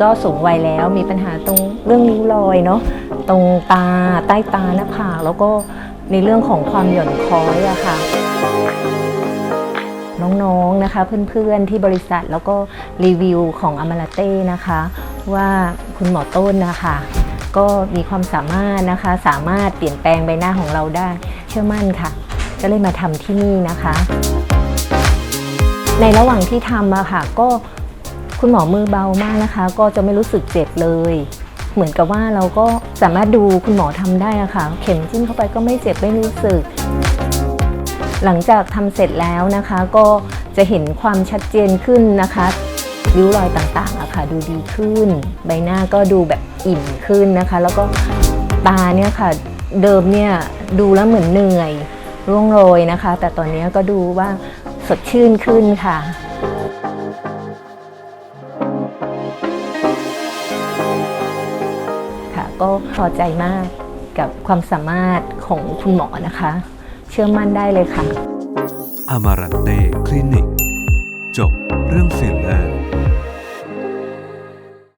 ก็สูงวัยแล้วมีปัญหาตรงเรื่องริ้วรอยเนาะตรงตาใต้ตาหน้าผากแล้วก็ในเรื่องของความหย่อนคล้อยอะค่ะ น้องๆนะคะเพื่อนๆที่บริษัทแล้วก็รีวิวของอมราเต้นะคะ ว่าคุณหมอต้นนะคะก็มีความสามารถนะคะสามารถเปลี่ยนแปลงใบหน้าของเราได้เชื่อมั่นค่ะ ก็เลยมาทำที่นี่นะคะ ในระหว่างที่ทำอะค่ะก็ คุณหมอมือเบามากนะคะ ก็จะไม่รู้สึกเจ็บเลย เหมือนกับว่าเราก็สามารถดูคุณหมอทำได้ะค่ะ เข็มจิ้มเข้าไปก็ไม่เจ็บไม่รู้สึก หลังจากทำเสร็จแล้วนะคะ ก็จะเห็นความชัดเจนขึ้นนะคะริ้วรอยต่างๆอะค่ะ ดูดีขึ้น ใบหน้าก็ดูแบบอิ่มขึ้นนะคะ แล้วก็ตาเนี่ยค่ะ เดิมเนี่ยดูแล้วเหมือนเหนื่อย ร่วงโรยนะคะ แต่ตอนนี้ก็ดูว่าสดชื่นขึ้นค่ะ ก็พอใจมากกับความสามารถของคุณหมอนะคะ เชื่อมั่นได้เลยค่ะอม